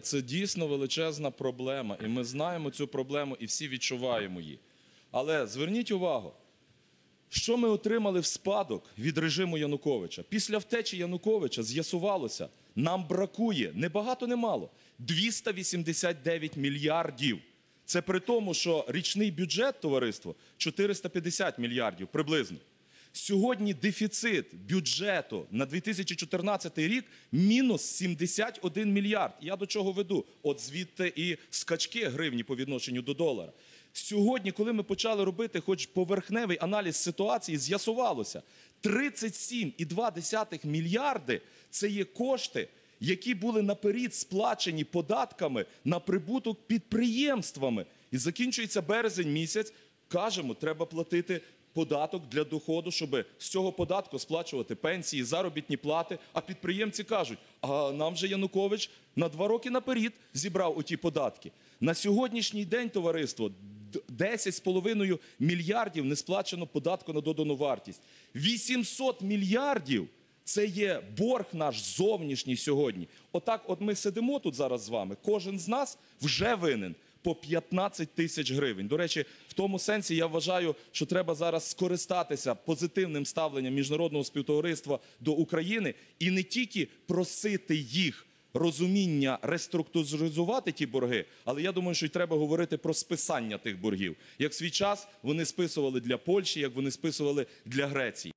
Це дійсно величезна проблема, і ми знаємо цю проблему, і всі відчуваємо її. Але зверніть увагу, що ми отримали в спадок від режиму Януковича? Після втечі Януковича з'ясувалося, нам бракує не багато, не мало 289 мільярдів. Це при тому, що річний бюджет товариство 450 мільярдів приблизно. Сьогодні дефіцит бюджету на 2014 рік мінус 71 мільярд. Я до чого веду? От звідти і скачки гривні по відношенню до долара. Сьогодні, коли ми почали робити хоч поверхневий аналіз ситуації, з'ясувалося 37,2 мільярди це є кошти, які були наперед сплачені податками на прибуток підприємствами. І закінчується березень місяць. Кажемо, треба платити податок для доходу, щоб з цього податку сплачувати пенсії, заробітні плати. А підприємці кажуть: а нам же Янукович на два роки наперед зібрав оті податки. На сьогоднішній день товариство д- 10,5 мільярдів не сплачено податку на додану вартість. 800 мільярдів це є борг наш зовнішній сьогодні. Отак, от ми сидимо тут зараз з вами. Кожен з нас вже винен по 15 тисяч гривень. До речі, в тому сенсі я вважаю, що треба зараз скористатися позитивним ставленням міжнародного співтовариства до України і не тільки просити їх розуміння реструктуризувати ті борги, але я думаю, що й треба говорити про списання тих боргів. Як свій час вони списували для Польщі, як вони списували для Греції.